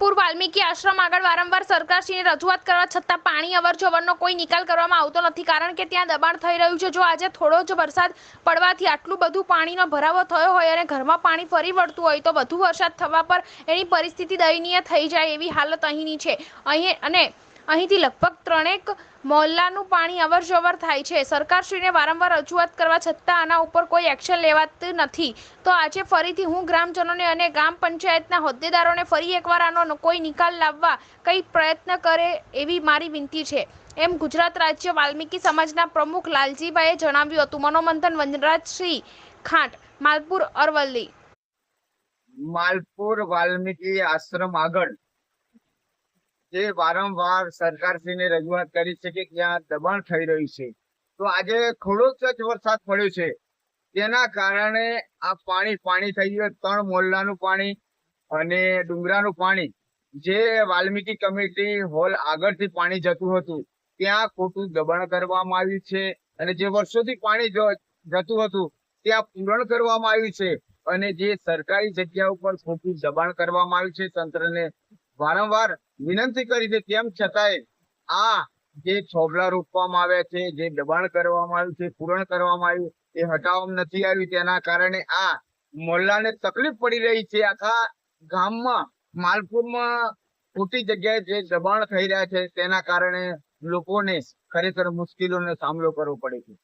વાલ્મીકી આશ્રમ આગળ વારંવાર સરકારશ્રીને રજૂઆત કરવા છતાં પાણી અવરજવરનો કોઈ નિકાલ કરવામાં આવતો નથી. કારણ કે ત્યાં દબાણ થઈ રહ્યું છે. જો આજે થોડો જ વરસાદ પડવાથી આટલું બધું પાણીનો ભરાવો થયો હોય અને ઘરમાં પાણી ફરી વળતું હોય તો વધુ વરસાદ થવા પર એની પરિસ્થિતિ દયનીય થઈ જાય એવી હાલત અહીંની છે. અહીં અને અહીંથી લગભગ ત્રણેક મોહલ્લાનું પાણી અવરજવર થાય છે. સરકારશ્રીને વારંવાર રજૂઆત કરવા છતાં આના ઉપર કોઈ એક્શન લેવાતું નથી. તો આજે ફરીથી હું ગ્રામજનોને અને ગ્રામ પંચાયતના હોદ્દેદારોને ફરી એકવાર આનો કોઈ નિકાલ લાવવા કંઈ પ્રયત્ન કરે એવી મારી વિનંતી છે. એમ ગુજરાત રાજ્ય વાલ્મીકી સમાજના પ્રમુખ લાલજીભાઈએ જણાવ્યું હતું. મનોમંથન વનરાજસિંહ ખાંટ, માલપુર અરવલ્લી. માલપુર વાલ્મીકી આશ્રમ આગળ જે વારંવાર સરકારશ્રીને રજૂઆત કરી છે કે ત્યાં દબાણ થઈ રહ્યું છે. તો આજે થોડોક જ વરસાદ પડ્યો છે. તેના કારણે આ પાણી પાણી થઈ ગયું. ત્રણ મોહલ્લાનું પાણી અને ડુંગરાનું પાણી. જે વાલ્મીકી કમિટી હોલ આગળથી પાણી જતું હતું. ત્યાં ખોટું દબાણ કરવામાં આવ્યું છે અને જે વર્ષોથી પાણી જતું હતું, ત્યાં પૂરણ કરવામાં આવ્યું છે. અને જે સરકારી જગ્યા ઉપર ખોટું દબાણ કરવામાં આવ્યું છે તંત્રને વારંવાર વિનંતી કરી છે, તેમ છતાંય આ જે છોભલા રોપવામાં આવ્યા છે, જે દબાણ કરવામાં આવ્યું છે, પૂરણ કરવામાં આવ્યું, એ હટાવવામાં નથી આવ્યું. તેના કારણે આ મોલ્લાને તકલીફ પડી રહી છે. આખા ગામમાં, માલપુરમાં ખોટી જગ્યાએ જે દબાણ થઈ રહ્યા છે, તેના કારણે લોકોને ખરેખર મુશ્કેલીઓનો સામનો કરવો પડે છે.